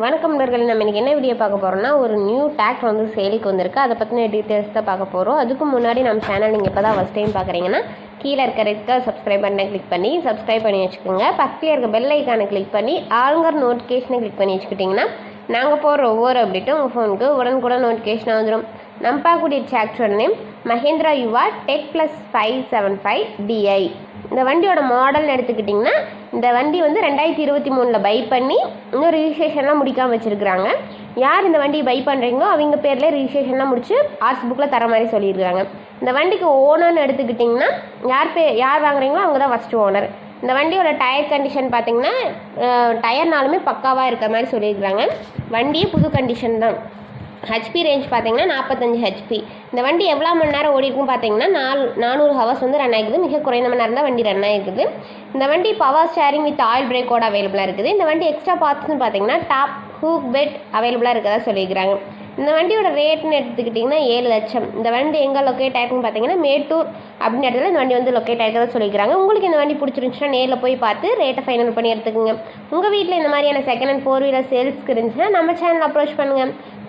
வணக்கம் நண்பர்கள் நம்ம இன்றைக்கி என்ன வீடியோ பார்க்க போகிறோம்னா ஒரு நியூ டேக் வந்து சேலுக்கு வந்திருக்கு. அதை பற்றின டீட்டெயில்ஸ் தான் பார்க்க போகிறோம் அதுக்கு முன்னாடி நம்ம சேனல் நீங்கள் இப்போ தான் ஃபஸ்ட் டைம் பார்க்குறீங்கன்னா கீழே இருக்க ரெக்க சப்ஸ்கிரைப் பண்ணை கிளிக் பண்ணி சப்ஸ்கிரைப் பண்ணி வச்சுக்கோங்க. பக்கத்தில் இருக்க பெல் ஐக்கானை கிளிக் பண்ணி ஆளுங்கர் நோட்டிஃபிகேஷனை கிளிக் பண்ணி வச்சுக்கிட்டிங்கன்னா நாங்கள் போகிற ஒவ்வொரு அப்டேட்டும் உங்கள் ஃபோனுக்கு உடனுக்குடன் நோட்டிஃபிகேஷன் வந்துடும் நம்ம பார்க்கக்கூடிய tractor name Mahindra Yuvo tech plus five seven five DI இந்த வண்டியோட மாடல்னு எடுத்துக்கிட்டிங்கன்னா இந்த வண்டி வந்து ரெண்டாயிரத்தி இருபத்தி மூணில் பை பண்ணி இன்னும் ரிஜிஸ்ட்ரேஷன்லாம் முடிக்காமல் வச்சுருக்குறாங்க. யார் இந்த வண்டியை பை பண்ணுறீங்களோ அவங்க பேரில் ரிஜிஸ்ட்ரேஷன்லாம் முடிச்சு ஆர்ஸ் புக்கில் தர மாதிரி சொல்லியிருக்காங்க. இந்த வண்டிக்கு ஓனர்னு எடுத்துக்கிட்டிங்கன்னா யார் பே யார் வாங்குறீங்களோ அவங்க தான் ஃபஸ்ட்டு ஓனர் இந்த வண்டியோட டயர் கண்டிஷன் பார்த்தீங்கன்னா டயர்னாலுமே பக்காவாக இருக்க மாதிரி சொல்லியிருக்கிறாங்க. வண்டியே புது கண்டிஷன் தான். ஹெச்பி ரேஞ்ச் பார்த்தீங்கன்னா நாற்பத்தஞ்சு ஹெச்பி இந்த வண்டி எவ்வளோ மணி நேரம் ஓடிருக்கும் பார்த்தீங்கன்னா நாலு நானூறு ஹவர்ஸ் வந்து ரன் ஆகிக்குது. மிக குறைந்த மணி நேரம் தான் வண்டி ரன் ஆகிருக்குது இந்த வண்டி பவர் ஸ்டேரிங் வித் ஆயில் பிரேக்கோட அவைலபிளாக இருக்குது. இந்த வண்டி எக்ஸ்ட்ரா பார்ட்ஸ்னு பார்த்தீங்கன்னா டாப் ஹூக் பெட் அவைலபிளாக இருக்கதா சொல்லியிருக்கிறாங்க. இந்த வண்டியோட ரேட்னு எடுத்துக்கிட்டிங்கன்னா ஏழு லட்சம். இந்த வண்டி எங்கே லொக்கேட் ஆயிருக்குன்னு பார்த்தீங்கன்னா மேட்டூர் அப்படின்னு இடத்துல இந்த வண்டி வந்து லொக்கேட் ஆயிருக்கதா சொல்லியிருக்காங்க உங்களுக்கு இந்த வண்டி பிடிச்சிருந்துச்சுன்னா நேரில் போய் பார்த்து ரேட்டை ஃபைனல் பண்ணி எடுத்துக்கோங்க. உங்கள் வீட்டில் இந்த மாதிரியான செகண்ட் ஹேண்ட் ஃபோர் வீலர் சேல்ஸ்க்கு இருந்துச்சுன்னா நம்ம சேனல் அப்ரோச் பண்ணுங்கள்